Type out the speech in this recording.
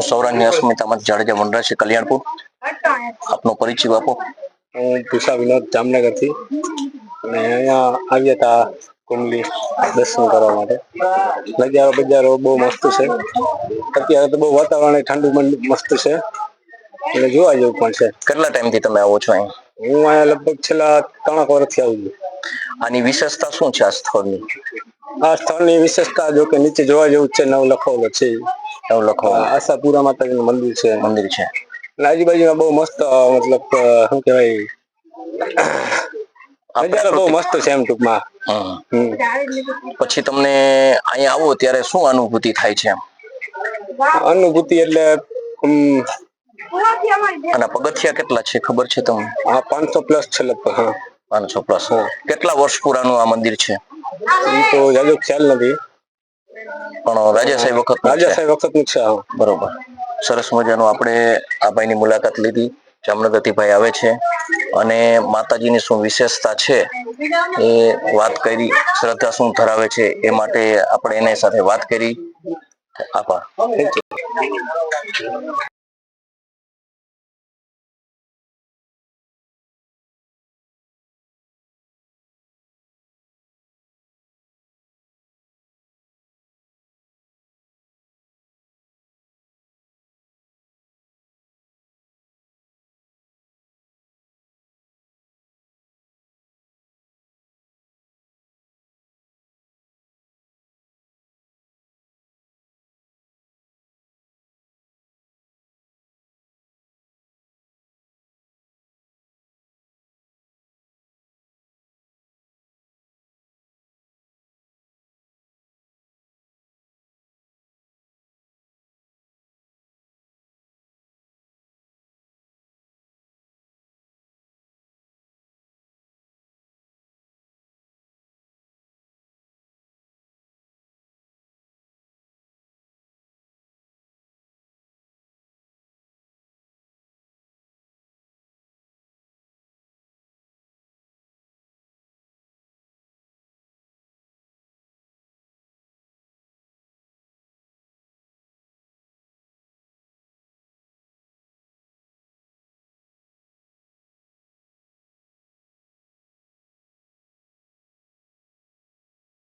હું સૌરાષ્ટ્રની અસ્મિતામાં જાડેજા વનરાજ કલ્યાણપુર. આપનો પરિચય આપો. હું ભૂષા વિનોદ જામનગરથી. અને અહીંયા આવ્યા હતા કુંડલી દર્શન કરવા માટે. નજારો બજારો બહુ મસ્ત છે. અત્યારે તો બહુ વાતાવરણ ઠંડુ મસ્ત છે. અને જોવા જેવું પણ છે. કેટલા ટાઈમથી તમે આવો છો અહીં? હું અહીંયા લગભગ છેલ્લા ત્રણ વર્ષથી આવું છું. આની વિશેષતા શું છે આ સ્થળની? આ સ્થળની વિશેષતા જો કે નીચે જોવા જેવું છે નવ લખોલો છે. એવું આશાપુરા માતાજીનું મંદિર છે. મંદિર છે. અને આજુબાજુમાં બહુ મસ્ત મતલબ શું કહેવાય? નજારો બહુ મસ્ત છે એમ ટૂંકમાં. પછી તમને અહીંયા આવો ત્યારે શું અનુભૂતિ થાય છે અનુભૂતિ એટલે અને પગથિયા કેટલા છે ખબર છે તમને? આ પાંચસો પ્લસ છે લગભગ હા. પાંચસો પ્લસ. કેટલા વર્ષ પુરાનું આ મંદિર છે? એ તો જાજો ખ્યાલ નથી. પણ રાજાશાહી વખત રાજા સાહેબ વખતનું છે બરોબર. સરસ મજાનું આપણે આ ભાઈની મુલાકાત લીધી. જામનગરથી ભાઈ આવે છે. અને માતાજીની શું વિશેષતા છે એ વાત કરી શ્રદ્ધા શું ધરાવે છે એ માટે આપણે એની સાથે વાત કરી. આભાર.